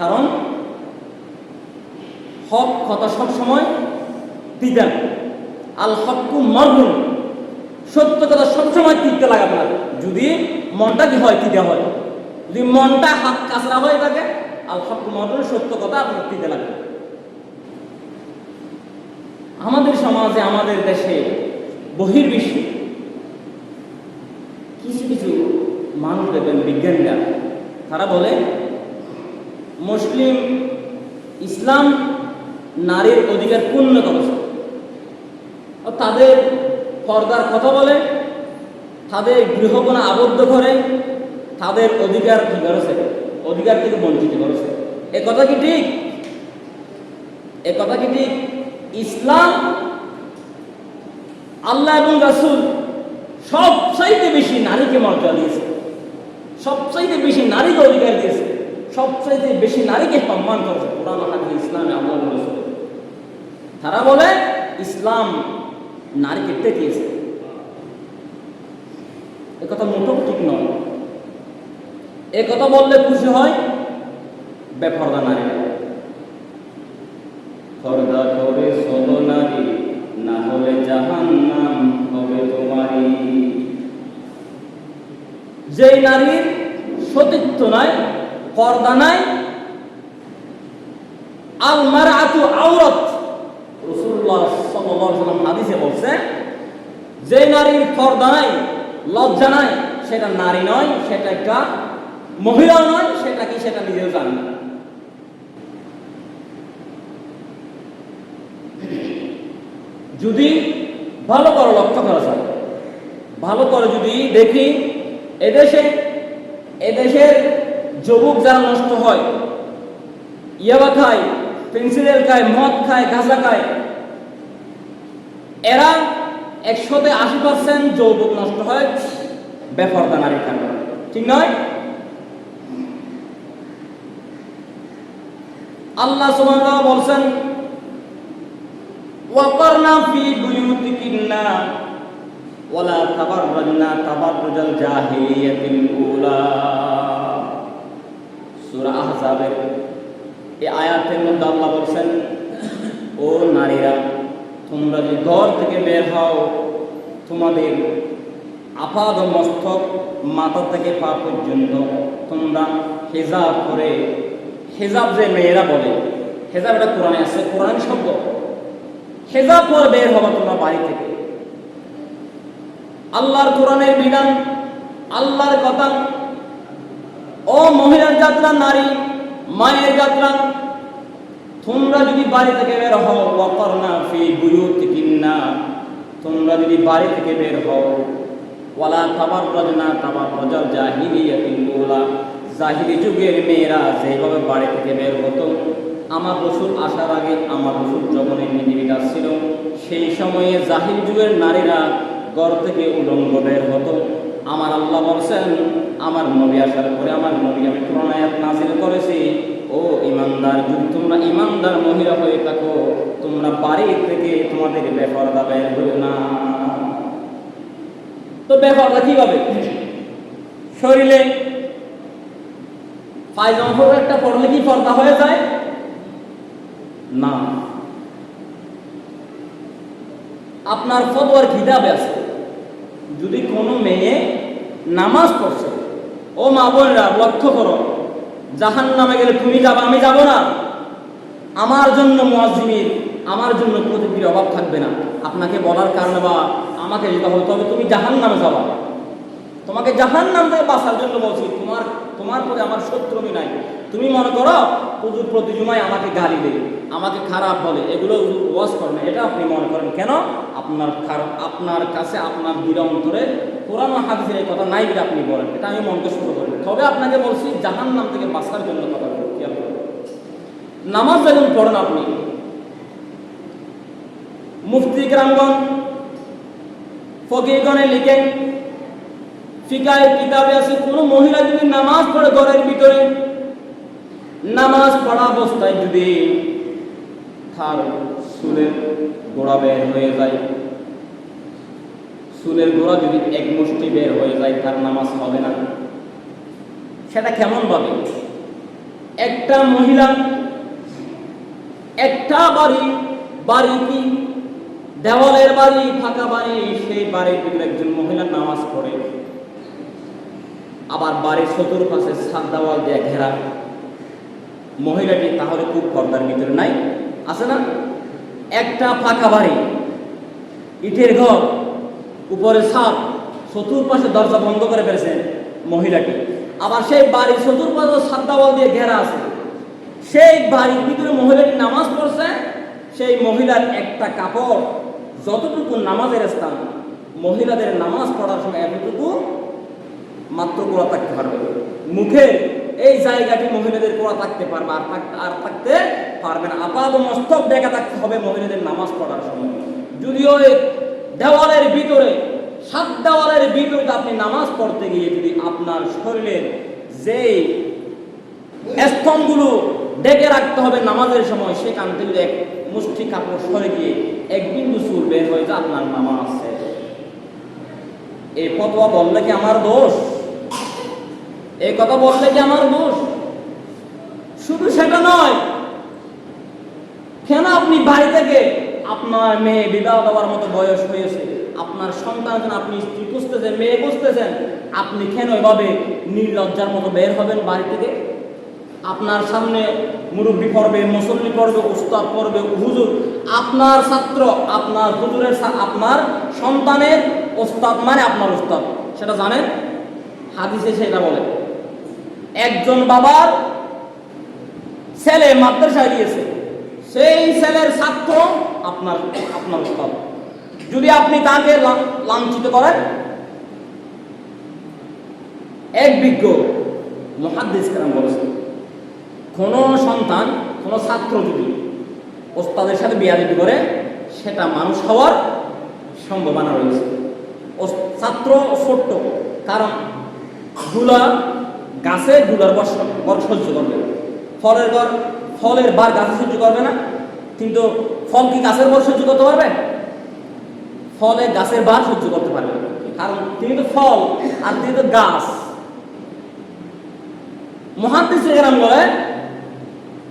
কারণ হক কথা সবসময় দিতেন আল হকু মরহুন সত্য কথা সবসময় তিতে লাগাবে না যদি মনটা কি হয় তিতে হয়। যদি মনটা হাত কাঁচরা হয়ে থাকে, আল হকু মরহুন সত্য কথা আপনার তিতে লাগবে আমাদের সমাজে, আমাদের দেশে বহির্বিশ্বে কিছু কিছু মানুষ দেখবেন, বিজ্ঞানীরা, তারা বলে মুসলিম ইসলাম নারীর অধিকার পূর্ণ তাদের পর্দার কথা বলে, তাদের গৃহকোনা আবদ্ধ করে, তাদের অধিকার কি করেছে? অধিকার থেকে বঞ্চিত করেছে। এ কথা কি ঠিক? এ কথা কি ঠিক? ইসলাম, আল্লাহ এবং রাসুল সবচাইতে বেশি নারীকে মর্যাদা দিয়েছে। সবচাইতে বেশি নারীকে অধিকার দিয়েছে। সবচাইতে বেশি নারীকে সম্মান করছে কোরআন হাদিস ইসলামে আল্লাহ রাসূল তারা বলে ইসলাম নারীকে টেকিয়েছে। এ কথা মোটেও ঠিক নয়। এ কথা বললে খুশি হয় বেপরদা নারী। পর্দা করে সলো নারী না হলে জাহান্নাম হবে তোমারই। যেই নারীর সতীত্ব নাই পর্দা নাই। আল মারআতু আওরাত। রাসূলুল্লাহ সাল্লাল্লাহু আলাইহি হাদিসে বলছে, যে নারীর পর্দা নাই, লজ্জা নাই, সেটা নারী নয়, সেটা একটা মহিলা নয়, সেটা কি সেটা নিজেও জানে যদি ভালো করে লক্ষ্য করা যায়, ভালো করে যদি দেখি, এদেশে, এদেশের যুবক যারা নষ্ট হয়, ইয়াবা খায়, পেন্সিলের খায়, মদ খায়, গাঁজা খায়, এরা একশোতে আশি পার্সেন্ট যৌবক নষ্ট হয় বেফরদা নারীর কারণে। ঠিক নয়? আল্লাহ সুবহানাহু বলছেন ওয়াকারনা ফি বুয়ুতিকিন্না ওয়ালা তাবাররাজনা জাহিলিয়াতিল উলা। সূরা আহজাবের এই আয়াতের মধ্যে আল্লাহ বলছেন, ও নারীরা, তোমরা যে ঘর থেকে বের হও, তোমাদের আপাদ মস্তক মাথা থেকে পা পর্যন্ত তোমরা হেজাব করে হেজাব যে মেয়েরা বলে, হেজাব এটা কোরআনে আছে, কোরআন শব্দ। হেজাব পরে বের হবা তোমরা বাড়ি থেকে। আল্লাহর কোরআনের বিধান, আল্লাহর কথা ও মহিলার যাত্রা নারী, মায়ের যাত্রা, তোমরা যদি বাড়ি থেকে বের হও, ওয়াকারনা ফি বুয়ুতিকিন্না, তোমরা যদি বাড়ি থেকে বের হও, ওয়ালা তাবাররাজনা তাবাররাজাল জাহিলিয়াতিল উলা জাহিলি যুগের মেয়েরা যেভাবে বাড়ি থেকে বের হতো, আমার রসুল আসার আগে আমার রসুল যখন এই পৃথিবীতে ছিল, সেই সময়ে জাহিল যুগের নারীরা ঘর থেকে উলঙ্গ বের হতো। আমার আল্লাহ বলছেন, আমার নবী আসার পরে আমার নবী আমি প্রণায়াত নাজিল করেছি। ও ইমানদার যদি তোমরা ইমানদার মহিলা হয়ে থাকো, তোমরা বাড়ি থেকে তোমাদের বেপরদা বের হইও না। তো বেপরদা কীভাবে? শরীরে পায়জামা পরে একটা পড়লে কি পর্দা হয়ে যায়? না। আপনার ফতোয়ার কিতাবে আছে। যদি কোনো মেয়ে নামাজ পড়ছে, ও মা বোনেরা, লক্ষ্য করো জাহান নামে গেলে তুমি যাবা, আমি যাব না। আমার জন্য মুয়াজ্জিমির আমার জন্য প্রতিটির অভাব থাকবে না। আপনাকে বলার কারণে বা আমাকে যেতে হবে, তবে তুমি জাহান নামে যাবা। তোমাকে জাহান নাম থেকে বাঁচার জন্য বলছি, তোমার তোমার প্রতি আমার শত্রুমি নাই। তুমি মনে করো প্রতি জুমায় আমাকে গালি দেয় আমাকে খারাপ বলে, এগুলো ওয়াজ করে না। এটা আপনি মনে করেন, কেন? আপনার খারাপ, আপনার কাছে আপনার দৃঢ় অন্তরে কোরআন হাদিসের এই কথা নাই বলে আপনি বলেন। এটা আমি মনকে শুরু করি তবে আপনাকে বলছি জাহান নাম থেকে বাঁচার জন্য কথা করুন। নামাজ যখন পড়েন আপনি, মুফতি গ্রামগণ, ফকিরগণে লিখেন ফিকায় কিতাবে আছে, কোনো মহিলা যদি নামাজ পড়ে ঘরের ভিতরে, নামাজ পড়া অবস্থায় যদি তার চুলের গোড়া বের হয়ে যায়। চুলের গোড়া যদি এক মুষ্টি বের হয়ে যায়, তার নামাজ হবে না। সেটা কেমন ভাবে একটা মহিলা, একটা বাড়ি বাড়ি কি? দেওয়ালের বাড়ি, ফাঁকা বাড়ি, সেই বাড়ির একজন মহিলা নামাজ পড়ে। আবার বাড়ির চতুর্পাশে সাত দেওয়াল দিয়ে ঘেরা। মহিলাটি তাহলে খুব পর্দার ভিতরে নাই। আছে না? একটা ফাঁকা বাড়ি, ইটের ঘর উপরে ছাদ, চতুর্পাশে দরজা বন্ধ করে ফেলেছে মহিলাটি। আবার সেই বাড়ির চতুর্পাশে সাত দেওয়াল দিয়ে ঘেরা আছে। সেই বাড়ির ভিতরে মহিলাটি নামাজ পড়ছে, সেই মহিলার একটা কাপড়, যতটুকু নামাজের স্থান, মহিলাদের নামাজ পড়ার সময় এতটুকু মাত্র কোড়া থাকতে পারবে। মুখে এই জায়গাটি মহিলাদের কোড়া থাকতে পারবে, আর থাক- আর থাকতে পারবে না। আপাত মস্তক ডেকে থাকতে হবে মহিলাদের নামাজ পড়ার সময়। যদিও দেওয়ালের ভিতরে, সাত দেওয়ালের ভিতরে আপনি নামাজ পড়তে গিয়ে যদি আপনার শরীরের যেই স্তম্ভগুলো ডেকে রাখতে হবে নামাজের সময়, সেখান থেকে এক মুষ্টি কাপড় সরে গিয়ে এক বিন্দু চুল বের হয়ে যায়, আপনার নামাজ এই ফতোয়া বললে কি আমার দোষ? এই কথা বললে কি আমার দোষ? শুধু সেটা নয় কেন আপনি বাড়ি থেকে আপনার মেয়ে বিবাহ দেওয়ার মতো বয়স হয়েছে? আপনার সন্তান যেন আপনি স্ত্রী খুঁজতেছেন, মেয়ে খুঁজতেছেন, আপনি কেন এভাবে নির্লজ্জার মতো বের হবেন বাড়ি থেকে? আপনার সামনে মুরব্বী পড়বে, মুসল্লি পড়বে, উস্তাদ পড়বে, হুজুর। আপনার ছাত্র, আপনার হুজুরের আপনার সন্তানের ওস্তাদ মানে আপনার উস্তাদ। সেটা জানেন? হাদিসে সেটা বলে। একজন বাবার ছেলে মাদ্রাসায় দিয়েছে সেই ছেলের ছাত্র আপনার আপনার উস্তাদ যদি আপনি তাকে লাঞ্ছিত করেন, এক বিজ্ঞ মহাদ্দিস কেরাম বলেছেন, কোন সন্তান, কোন ছাত্র যদি ওস্তাদের সাথে বিয়াদিবি করে সেটা মানুষ হওয়ার সম্ভাবনা রয়েছে ছাত্র ছোট্ট, কারণগুলা গাছে গুলার বর বর সহ্য করবে। ফলের ঘর ফলের বার গাছে সহ্য করবে না, কিন্তু ফল কি গাছের বর সহ্য করতে পারবে? ফলে গাছের বার সহ্য করতে পারবে। কারণ তিনি তো ফল আর তিনি তো গাছ। মহাদিস এরাম বলে,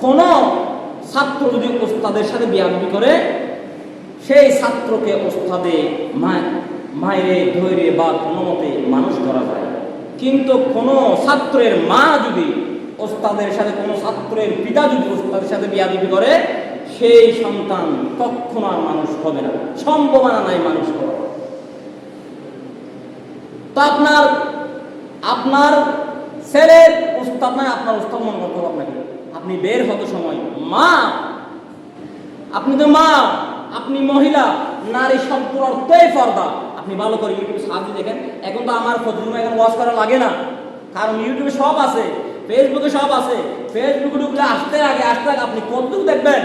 কোন ছাত্র যদি ওস্তাদের সাথে বিয়াদবি করে, সেই ছাত্রকে ওস্তাদে মায়েরে ধৈর্য বা কোনো মতে মানুষ করা যায় কিন্তু কোনো ছাত্রের মা যদি ওস্তাদের সাথে কোনো ছাত্রের পিতা যদি ওস্তাদের সাথে বিয়াদবি করে, সেই সন্তান কখনো আর মানুষ হবে না। সম্ভাবনা নাই মানুষ হওয়ার। তো আপনার আপনার ছেলের উস্তাদ নয় আপনার উস্তাদ মনে করতে হবে আপনাকে। আপনি বের হতে সময় মা, আপনি তো মা, আপনি মহিলা, নারী শব্দর অর্থই পর্দা আপনি ভালো করে ইউটিউবে সাহায্য দেখেন। এখন তো আমার প্রতিদিন এখন ওয়াশ করা লাগে না। কারণ ইউটিউবে সব আছে। ফেসবুকে সব আছে। ফেসবুকে ঢুকলে আসতে আগে আসতে আগে আপনি কতটুকু দেখবেন?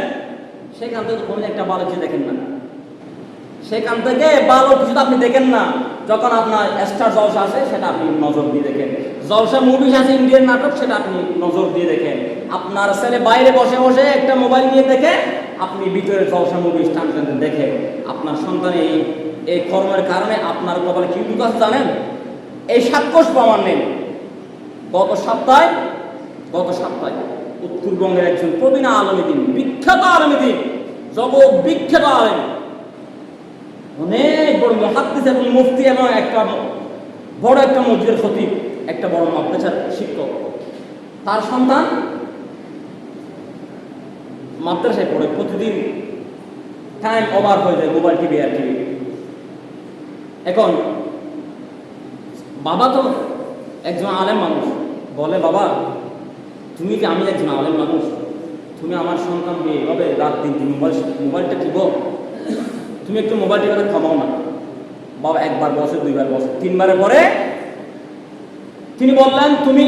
সেখান থেকে কোনো একটা ভালো কিছু দেখেন না। সেখান থেকে ভালো কিছু আপনি দেখেন না। যখন আপনার স্টার জলসা আছে সেটা আপনি নজর দিয়ে দেখেন। জলসা মুভিস আছে ইন্ডিয়ান নাটক, সেটা আপনি নজর দিয়ে দেখেন। আপনার ছেলে বাইরে বসে বসে একটা মোবাইল নিয়ে দেখে আপনি ভিতরে জলসা মুভিস টান টানতে দেখেন। আপনার সন্তান এই এই কর্মের কারণে আপনার কপালে কি দুঃখ জানেন? এই সাক্ষস প্রমাণ নেই। গত সপ্তাহে গত সপ্তাহে উত্তরবঙ্গের একজন প্রবীণ আলমীদিন, বিখ্যাত আলমীদিন, জগৎ বিখ্যাত আলম, অনেক বড় মহাদ্দিস এবং মুফতি এবং একটা বড় একটা মসজিদের খতিব, একটা বড় মাদ্রাসার শিক্ষক। তার সন্তান মাদ্রাসায় পড়ে, প্রতিদিন টাইম ওভার হয়ে যায় মোবাইল টিভি আর টিভি এখন বাবা তো একজন আলেম মানুষ। বলে, বাবা, তুমি কি আমি একজন আলেম মানুষ? তুমি আমার সন্তানকে এভাবে রাত দিন দিন মোবাইল মোবাইলটা টিপো। তুমি একটু মোবাইল টিপাতে থামাও না। বাবা একবার বসে, দুইবার বসে। তিনবারের পরে তিনি বললেন, তুমি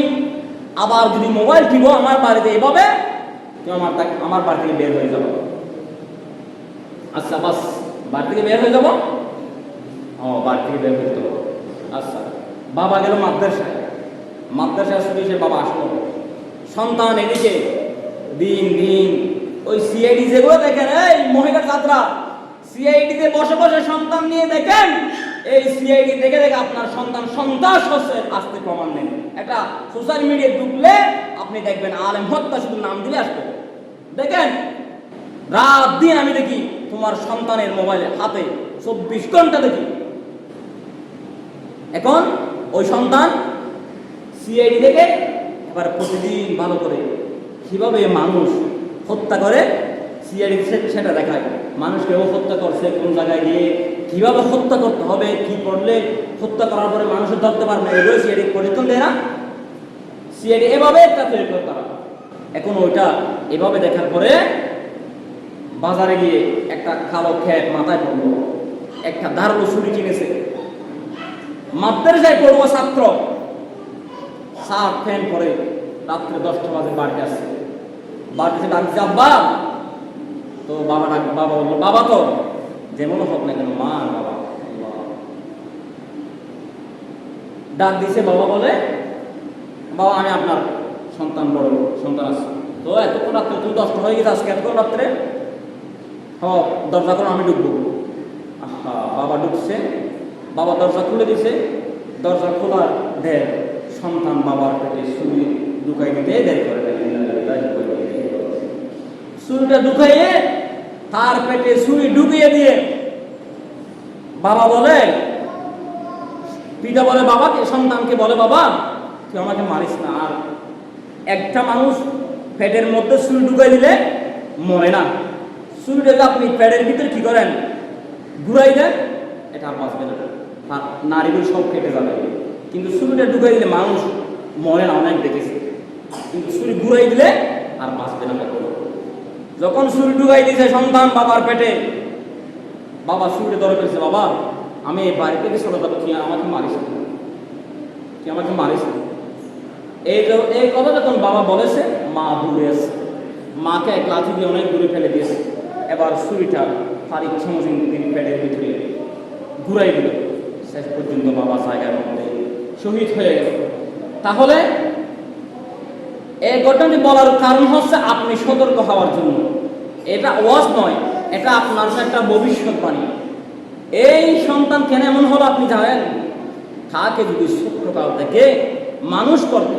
আবার যদি মোবাইল টিপো আমার বাড়িতে এভাবে, তুমি আমার আমার বাড়ি থেকে বের হয়ে যাব। আচ্ছা বাস, বাড়ি থেকে বের হয়ে যাব? ও, বাড়ি থেকে বের হয়ে যাব। আচ্ছা বাবা গেল মাদ্রাসায়। মাদ্রাসায় শুধু সে বাবা আসলো। সন্তান এদিকে দিন দিন। ওই সিআইডি যেগুলো দেখেন, এই মহিলা ছাত্রা সিআইডি তে বসে বসে সন্তান নিয়ে দেখেন, এই সিআইডি দেখে দেখে আপনার সন্তান সন্তাস হচ্ছে, আসতে প্রমাণ নেই একটা সোশ্যাল মিডিয়ায় ঢুকলে আপনি দেখবেন আলেম হত্যা শুধু নাম দিলে আসবে। দেখেন, রাত দিন আমি দেখি তোমার সন্তানের মোবাইলে হাতে চব্বিশ ঘণ্টা দেখি। এখন ওই সন্তান সিআইডি থেকে এবার প্রতিদিন ভালো করে কীভাবে মানুষ হত্যা করে, সিআইডি সেটা দেখায়। মানুষকে ও হত্যা করছে, কোন জায়গায় গিয়ে কীভাবে হত্যা করতে হবে, কি করলে হত্যা করার পরে মানুষের ধরতে পারবে এগুলো সিআইডি প্রশিক্ষণ দেয় না সিআইডি এভাবে একটা তৈরি করে তারা। এখন ওইটা এভাবে দেখার পরে বাজারে গিয়ে একটা কালো খ্যাপ মাথায় পড়ল। একটা ধারালো ছুরি কিনেছে। মাদ্রাসায় পড়ব ছাত্র। সাত ফ্যান পরে রাত্রে দশটা বাজে বাড়িতে আসছে। বাড়িতে ডাকছে, আব্বা! তো বাবা ডাক, বাবা বলল, বাবা তো? যেমন হোক না কেন, মা, বাবা ডাক দিছে, বাবা বলে, বাবা, আমি আপনার সন্তান, বড় সন্তান আছে। তো এতক্ষণ রাত্রে তুমি দশটা হয়ে গেছে আজকে, এতক্ষণ রাত্রে? হ, দরজা করে আমি ঢুকবো। আহা, বাবা ঢুকছে, বাবা দরজা খুলে দিছে, দরজা খোলার দেয় সন্তান বাবার পেটে সুই ঢুকাই দিতে দেরি করে। সুইটা ঢুকাইয়ে তার পেটে সুই ঢুকিয়ে দিয়ে বাবা বলে, পিতা বলে বাবাকে সন্তানকে বলে, বাবা, তুই আমাকে মারিস না। আর একটা মানুষ পেটের মধ্যে সুই ঢুকাই দিলে মরে না। সুইটাকে আপনি পেটের ভিতরে কি করেন? ঘুরাই দেন, এটা আর বাঁচবে না। আর নারীগুলো সব কেটে যাবে। কিন্তু সুইটা ঢুকাই দিলে মানুষ মরে না, অনেক দেখেছে। কিন্তু সুই ঘুরাই দিলে আর বাঁচবে না কখনো। যখন সুই ঢুকাই দিয়েছে সন্তান বাবার পেটে, বাবা সুইটা ধরে ফেলছে, বাবা, আমি এই বাড়ি থেকে চলে যাব, তুই আমাকে মারিস। তুই আমাকে মারিস এই এই কথা যখন বাবা বলেছে, মা দূরে আছে। মাকে এক লাঠি দিয়ে অনেক দূরে ফেলে দিয়েছে। এবার ছুরিটা তার ইচ্ছা তিনি পেটের ভিতরে ঘুরাই দিল। শেষ পর্যন্ত বাবা জায়গার মধ্যে শহীদ হয়ে গেল। তাহলে এই ঘটনাটি বলার কারণ হচ্ছে আপনি সতর্ক হওয়ার জন্য। এটা ওয়াজ নয়, এটা আপনার একটা ভবিষ্যৎবাণী এই সন্তান কেন এমন হলো আপনি জানেন? তাকে যদি ছোট্টকাল থেকে মানুষ করত,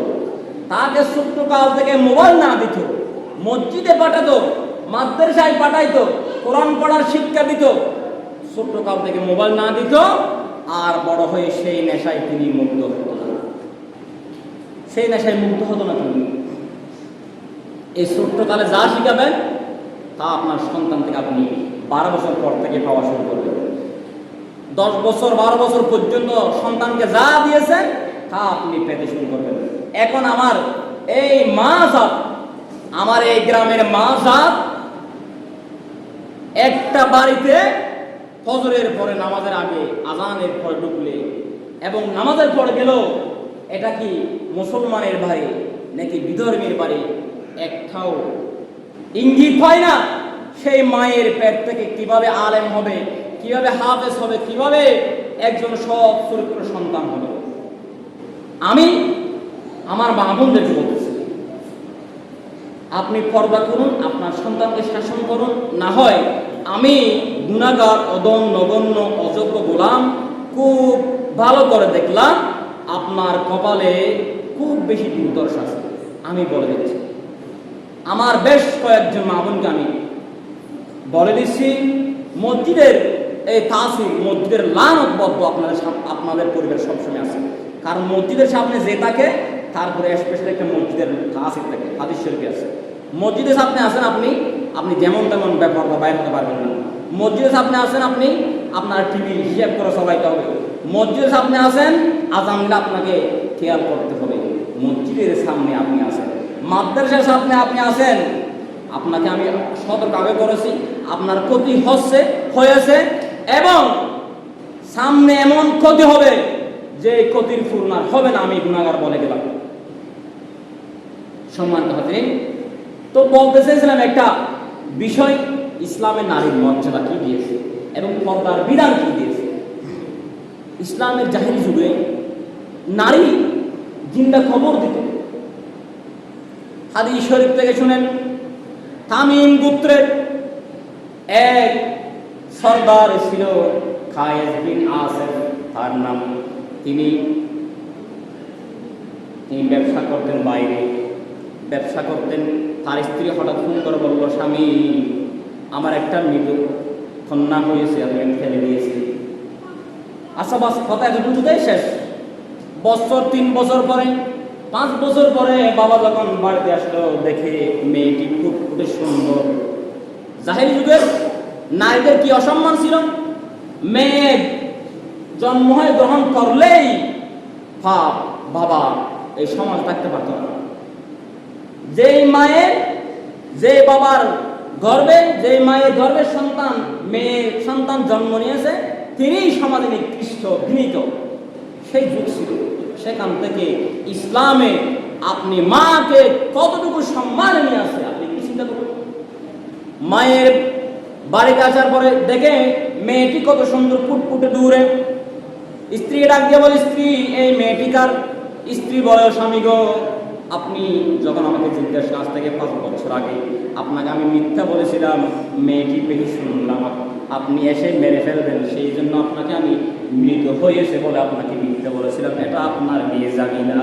তাকে ছোট্টকাল থেকে মোবাইল না দিত, মসজিদে পাঠাতো, মাদ্রাসায় পাঠাইতো, কোরআন পড়ার শিক্ষা দিত, ছোট্টকাল থেকে মোবাইল না দিত আর বড় হয়ে সেই নেশায় তিনি মুক্ত হতো না। সেই নেশায় মুক্ত হতো না তিনি এই ছোট্টকালে যা শিখাবেন তা আপনার সন্তান থেকে আপনি বারো বছর পর থেকে পাওয়া শুরু করবেন। দশ বছর, বারো বছর পর্যন্ত সন্তানকে যা দিয়েছেন তা আপনি পেতে শুরু করবেন। এখন আমার এই মা জাত আমার এই গ্রামের মা জাত একটা বাড়িতে ফজরের পরে নামাজের আগে আজানের পরে ঢুকলে এবং নামাজের পরে গেল এটা কি মুসলমানের বাড়ি নাকি বিধর্মীর বাড়ি? একটাও ইঙ্গিত হয় না সেই মায়ের পেট থেকে কীভাবে আলেম হবে, কীভাবে হাফেজ হবে, কীভাবে একজন সৎ চরিত্র সন্তান হবে। আমি আমার মা বোনদেরকে বলতেছি, আপনি পর্দা করুন, আপনার সন্তানকে শাসন করুন, না হয় আমি গুণাগার, অদম, নগণ্য, অযোগ্য গোলাম খুব ভালো করে দেখলাম, আপনার কপালে খুব বেশি দুর্দর্শ আছে। আমি বলে দিচ্ছি। আমার বেশ কয়েকজন মা বোনকে আমি বলে দিচ্ছি, মসজিদের এই তাসির মসজিদের লানত বদ্ধ আপনাদের আপনাদের পরিবার সবসময় আছে। কারণ মসজিদের সামনে যে থাকে, তারপরে স্পেশাল একটা মসজিদের তাসির থাকে, হাদিস শরীফে আছে। মসজিদের সামনে আসেন আপনি আপনি যেমন তেমন ব্যাপার বা বাইর পারবেন না। মসজিদের সামনে আসেন আপনি, আপনার টিভি হিসাব করে সবাইতে হবে। মসজিদের সামনে আসেন আজানটা আপনাকে খেয়াল করতে হবে। মসজিদের সামনে আপনি আসেন। মাদ্রাসার সামনে আপনি আসেন, আপনাকে আমি সতর্ক আগে করেছি, আপনার ক্ষতি হচ্ছে, হয়েছে, এবং সামনে এমন ক্ষতি হবে যে ক্ষতির পূর্ণার হবে না, আমি গুণাগার বলে গেলাম সম্মানিত হাজিরিন, তো বলতে চাইছিলাম একটা বিষয় ইসলামের নারীর মর্যাদা কি দিয়েছে এবং পর্দার বিধান কি দিয়েছে? ইসলামের জাহিরি যুগে নারী জিন্দা খবর দিত। হাদিস শরীফ থেকে শুনেন, তামিম গোত্রের এক সর্দার ছিল খায়েজ বিন আসেফ, তার নাম তিনি। তিনি ব্যবসা করতেন বাইরে, ব্যবসা করতেন, তার স্ত্রী হঠাৎ ফোন করে বলল, স্বামী আমার একটা কন্যা হয়েছে আমি ফেলে দিয়েছি। আচ্ছা বাস, কথা এতটুকুতেই শেষ। বছর, তিন বছর পরে, পাঁচ বছর পরে বাবা যখন বাড়িতে আসলো, দেখে মেয়েটি খুব খুবই সুন্দর। জাহির যুগের নারীদের কি অসম্মান ছিল? মেয়ে জন্ম হয়ে গ্রহণ করলেই বাপ বাবা এই সমাজ থাকতে পারত না। যেই মায়ের যে বাবার গর্বে, যে মায়ের গর্বের সন্তান, মেয়ের সন্তান জন্ম নিয়েছে, তিনিই সমাজে নিকৃষ্ট, ঘৃণিত। সেই যুগ ছিল। সেখান থেকে ইসলামে আপনি মাকে কতটুকু সম্মান নিয়ে আসে, আপনি কি চিন্তা করুন? মায়ের বাড়িতে আসার পরে দেখে মেয়েটি কত সুন্দর, ফুটফুটে দূরে স্ত্রী ডাক দিয়ে বলে, স্ত্রী, এই মেয়েটিকার স্ত্রী বলে স্বামী গো আপনি যখন আমাকে জিজ্ঞাসা আজ থেকে পাঁচ বছর আগে আপনাকে আমি মিথ্যা বলেছিলাম, মেয়েটি বেশি শুনলাম আপনি এসে মেরে ফেলবেন, সেই জন্য আপনাকে আমি মৃত হয়েছে বলে আপনাকে মিথ্যা বলেছিলাম। এটা আপনার মেয়ে না।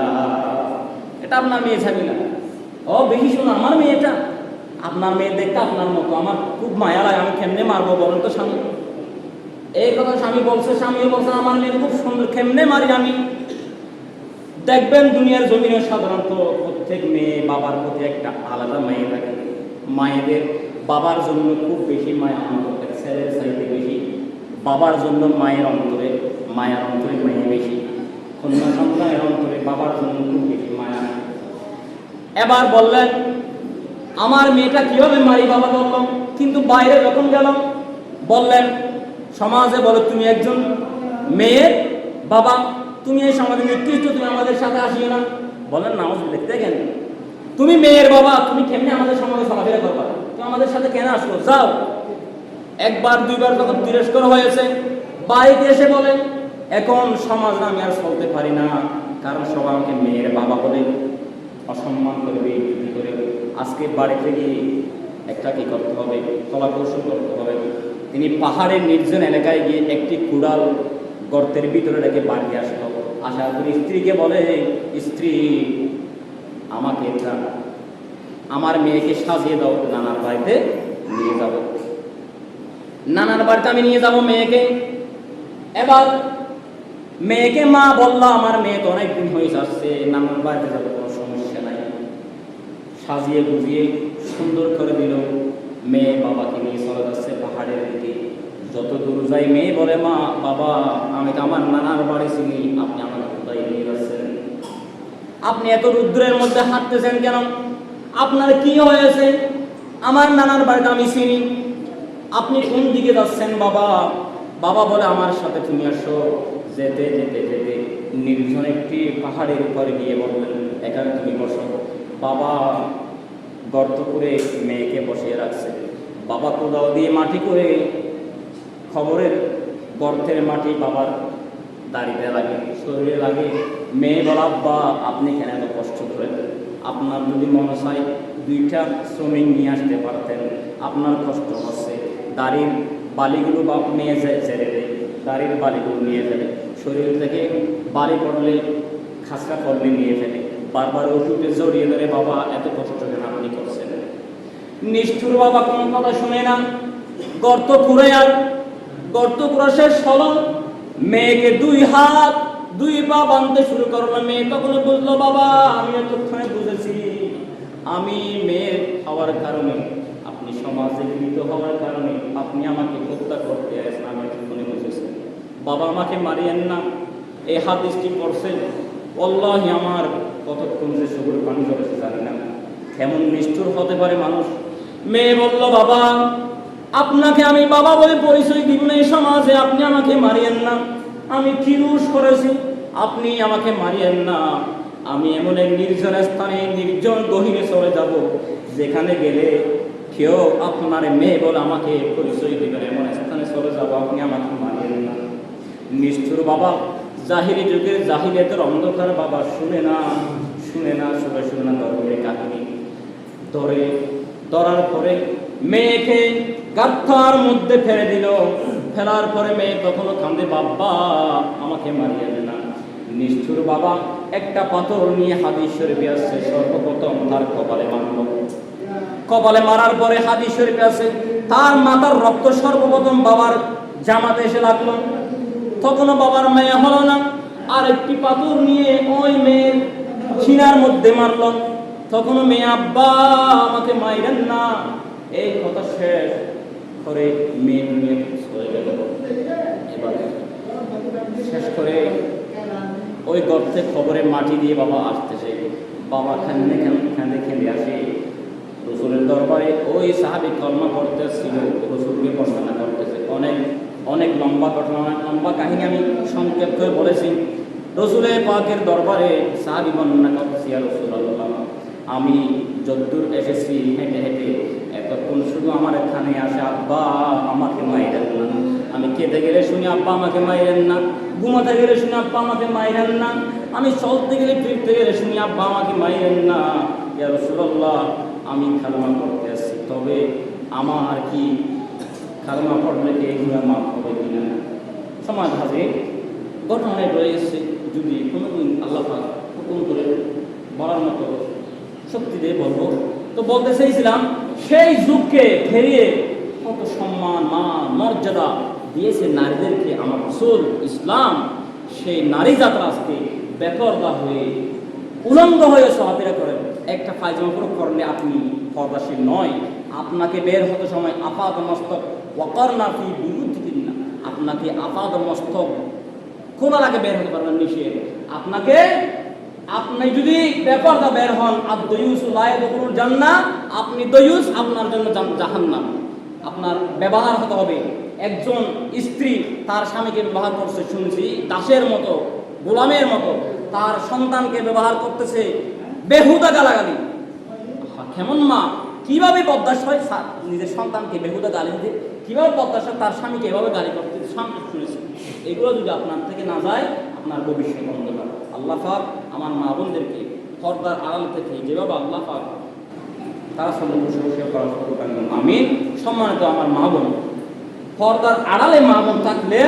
এটা আপনার মেয়ে না। ও, বেশি শুনো, আমার মেয়েটা। আপনার মেয়ে দেখতে আপনার মতো। আমার খুব মায়া লাগে, আমি কেমনে মারবো বলেন তো স্বামী? এই কথা স্বামী বলছে, স্বামীও বলছে, আমার মেয়ে খুব সুন্দর, কেমনে মারি আমি? দেখবেন দুনিয়ার জমিনে সাধারণত প্রত্যেক মেয়ে বাবার প্রতি একটা আলাদা মেয়ে থাকে। মায়েদের বাবার জন্য খুব বেশি মায়া অন্তর ছেলের চাইতে বেশি। বাবার জন্য মায়ের অন্তরে মায়ের অন্তরে মেয়ে বেশি। কন্যা সন্তানের অন্তরে বাবার জন্য খুব বেশি মায়া। এবার বললেন, আমার মেয়েটা কীভাবে মারি বাবা বললাম কিন্তু বাইরে যখন গেলাম বললেন, সমাজে বলো তুমি একজন মেয়ের বাবা তুমি এই সমাজে নিকৃষ্ট, তুমি আমাদের সাথে আসিও না। বলেন না, আমাদের দেখতে কেন? তুমি মেয়ের বাবা, তুমি কেমনি আমাদের সমাজে চলাফেরা করবা? তুমি আমাদের সাথে কেন আসলো যাও। একবার, দুইবার তখন তিরস্কর হয়েছে বাড়িতে এসে বলে, এখন সমাজ আমি আর চলতে পারি না। কারণ সবাই আমাকে মেয়ের বাবা বলে অসম্মান করবে বিক্রি করে আজকে বাড়িতে গিয়ে একটা কি করতে হবে? কলা কৌশল করতে হবে। তিনি পাহাড়ের নির্জন এলাকায় গিয়ে একটি কুড়াল গর্তের ভিতরে রেখে বাড়ি আসলো। আসার পর স্ত্রীকে বলে স্ত্রী, আমাকে আমার মেয়েকে সাজিয়ে দাও, নানার বাড়িতে নিয়ে যাব। নানার বাড়িতে আমি নিয়ে যাব মেয়েকে। এবার মেয়েকে মা বলল, আমার মেয়ে তো অনেকদিন হয়ে যাচ্ছে, নানার বাড়িতে যাব, কোনো সমস্যা নাই। সাজিয়ে গুজিয়ে সুন্দর করে দিল মেয়ে বাবাকে নিয়ে চলে যাচ্ছে পাহাড়ের দিকে। যত দূর যাই মেয়ে বলে, মা, বাবা, আমি তো আমার নানার বাড়ি চিনি, আপনি আমার আপনি এত রুদ্রের মধ্যে হাঁটতেছেন কেন? আপনার কি হয়েছে? আমার নানার বাড়িতে আমি চিনি। আপনি কোন দিকে যাচ্ছেন, বাবা? বাবা বলে, আমার সাথে তুমি আসো। যেতে যেতে যেতে নির্জন একটি পাহাড়ের উপরে গিয়ে বললেন, এখানে তুমি বসো। বাবা গর্ত করে মেয়েকে বসিয়ে রাখছে। বাবা কোদাও দিয়ে মাটি করে খবরের গর্তের মাটি বাবার দাড়িতে লাগে শরীরে লাগে মেয়ে বলা আব্বা আপনি কেন এত কষ্ট করেন আপনার যদি মনে চাই দুইটা শ্রমিক নিয়ে আসতে পারতেন, আপনার কষ্ট হচ্ছে। দাড়ির বালিগুলো বাপ নিয়ে ছেড়ে দেয়, দাড়ির বালিগুলো নিয়ে ফেলে। শরীর থেকে বালি পড়লে খাসকা পড়লে নিয়ে ফেলে। বারবার ওষুধে জড়িয়ে ধরে, বাবা, এত কষ্ট কেন আপনি করছেন? নিষ্ঠুর বাবা কোনো কথা শুনে না। গর্ত খুঁড়ে আর গর্ত খুঁড়া শেষ হলো। মেয়েকে দুই হাত দুই পা বাঁধতে শুরু করল মেয়ে। তখন বুঝলো বাবা, আমি এতক্ষণে বুঝেছি। আমি মেয়ের হওয়ার কারণে, আপনি সমাজে গৃহীত হওয়ার কারণে আপনি আমাকে হত্যা করতে আসেন, আমি এতক্ষণে বুঝেছি। বাবা আমাকে মারিয়েন না। এই হাদিসটি পড়ছে অল্লাহি আমার কতক্ষণ যে চোখের পানি ঝরেছে জানি না। কেমন নিষ্ঠুর হতে পারে মানুষ? মেয়ে বলল, বাবা, আপনাকে আমি বাবা বলে পরিচয় দিব না এই সমাজে আপনি আমাকে মারিয়েন না। আমি কি করেছি? আপনি আমাকে মারিয়েন না। আমি এমন এক নির্জন স্থানে, নির্জন গহীনে চলে যাব, যেখানে গেলে কেউ আপনার মেয়ে বলে আমাকে পরিচয় দিবেন এমন স্থানে চলে যাব, আপনি আমাকে মারিয়েন না। নিষ্ঠুর বাবা, জাহিরি যুগের জাহিরিয়াতের অন্ধকার বাবা, শুনে না শুনে না, শুনে শুনে না ধর্মের কাহিনী। ধরে ধরার পরে মেয়েকে গাথার মধ্যে ফেলে দিল। ফেলার পরে মেয়ে তখনও কান্দে বাবা আমাকে মারিয়ে না। নিষ্ঠুর বাবা একটা পাথর নিয়ে হাদিস শরীফে আসছে, সর্বপ্রথম তার কপালে মারল। কপালে মারার পরে হাদিস শরীফে আছে তার মাথার রক্ত সর্বপ্রথম বাবার জামাতে এসে লাগল। তখনও বাবার মেয়ে হলো না, আর একটি পাথর নিয়ে ওই মেয়ের সিনার মধ্যে মারল। তখনও মেয়ে, আব্বা, আমাকে মাইরেন না। এই কথা শেষ। করে মেয়ে নিয়ে চলে গেল এবার শেষ করে ওই গর্তে খবরে মাটি দিয়ে বাবা আসতেছে। বাবা খান্দে খান্দে খেলে আসে রসুলের দরবারে। ওই সাহাবি কর্মা করতেছিল রসুলকে বর্ণনা করতেছে। অনেক অনেক লম্বা ঘটনা লম্বা কাহিনী আমি সংক্ষেপ করে বলেছি। রসুলের পাকের দরবারে সাহাবি বর্ণনা করতেছি আর রসুল আমি যদ্দূর এসেছি, হেঁটে হেঁটে এতক্ষণ শুধু আমার এখানে আসে আব্বা, আমাকে মাইরেন না। আমি কেঁদে গেলে শুনি, আব্বা, আমাকে মাইরেন না। ঘুমাতে গেলে শুনি, আব্বা, আমাকে মাইরেন না। আমি চলতে গেলে, ফিরতে গেলে শুনি, আব্বা, আমাকে মাইরেন না। ইয়া রসুল্লাহ আমি খালমা করতে আসছি। তবে আমার কি খালমা পড়লে কি এগুলো মাফ হবে কিনা? সমাজ হাজে ঘটনায় রয়েছে যদি কোনোদিন আল্লাহ পাক হুকুম করে বলার মতো শক্তি দিয়ে বলব। তো বলতে চাইছিলাম, সেই যুগকে ফেরিয়ে কত সম্মান, মান, মর্যাদা দিয়েছে নারীদেরকে আমার রসুল ইসলাম। সেই নারী যাত্রা আজকে বেপরদা হয়ে, উলঙ্গ হয়ে সহাবিরা করেন। একটা পায়জামা পুরো করলে আপনি পর্দাশীল নয়। আপনাকে বের হতে সময় আপাদ মস্তক না ফি বিরুদ্ধে না আপনাকে আপাদ মস্তক খোলা লাগে বের হতে পারবেন নিষেধ। আপনাকে, আপনি যদি ব্যাপারটা বের হন আর দয়ুস লায়দুল জান্না আপনি দয়ুস আপনার জন্য জাহান্নাম। আপনার ব্যবহার হতে হবে। একজন স্ত্রী তার স্বামীকে ব্যবহার করছে শুনছি, দাসের মতো, গোলামের মতো, তার সন্তানকে ব্যবহার করতেছে বেহুদা গালাগালি। কেমন মা? কীভাবে হয়? নিজের সন্তানকে বেহুদা গালি দিতে। কীভাবে বদাশয় তার স্বামীকে এভাবে গালি করতে স্বামী শুনেছে। এগুলো যদি আপনার থেকে না যায়, আপনার ভবিষ্যৎ অন্ধকার আল্লাহ পাক আমার মা বোনদেরকে পর্দার আড়াল থেকে যেভাবে আল্লাহ পাক তারা সঙ্গে বসে বসে করা আমি সম্মানিত আমার মা বোন, পর্দার আড়ালে মা বোন থাকলে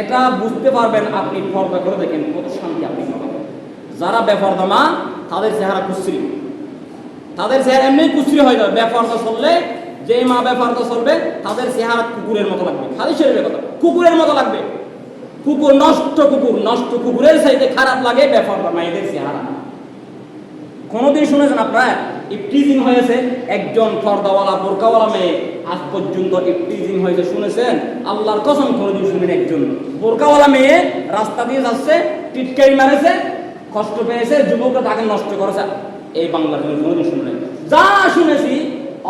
এটা বুঝতে পারবেন আপনি পর্দা করে দেখেন কত শান্তি আপনি পাবেন। যারা বেপর্দা মা, তাদের চেহারা কুশ্রী তাদের চেহারা এমনি কুশ্রী হয়ে যাবে বেপর্দা চললে যে মা বেপর্দা চলবে, তাদের চেহারা কুকুরের মতো লাগবে। খালি শরীরের কথা। কুকুরের মতো লাগবে। কুকুর নষ্ট কুকুর, নষ্ট কুকুরের চাইতে খারাপ লাগে বেপর্দা মায়েদের চেহারা। কোনোদিন শুনেছেন আপনারা? ইফটিজিং হয়েছে। একজন ফর্দাওয়ালা বোরকাওয়ালা মেয়ে আজ পর্যন্ত ইফটিজিং হয়েছে, শুনেছেন? আল্লাহর কসম কোনোদিন শুনেন একজন। বোরকাওয়ালা মেয়ে রাস্তা দিয়ে যাচ্ছে, টিটকারি মারেছে, কষ্ট পেয়েছে, যুবকরা তাকে নষ্ট করেছে। এই বাংলার জন্য কোনোদিন শুনলেন যা শুনেছি,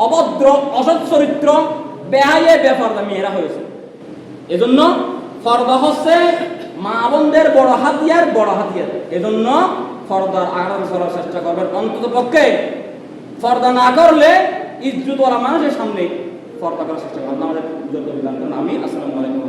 অভদ্র, অসৎ চরিত্র, বেহাইয়ে বেপর্দা মেয়েরা হয়েছে। এজন্য ফর্দা হচ্ছে মা বোনদের বড় হাতিয়ার বড় হাতিয়ার। এজন্য ফর্দার আড়াল করার চেষ্টা করবেন অন্তত পক্ষে ফর্দা না করলে ইজ্জতওয়ালা মানুষের সামনে ফর্দা করার চেষ্টা করেন আমাদের আমি আসসালামু আলাইকুম।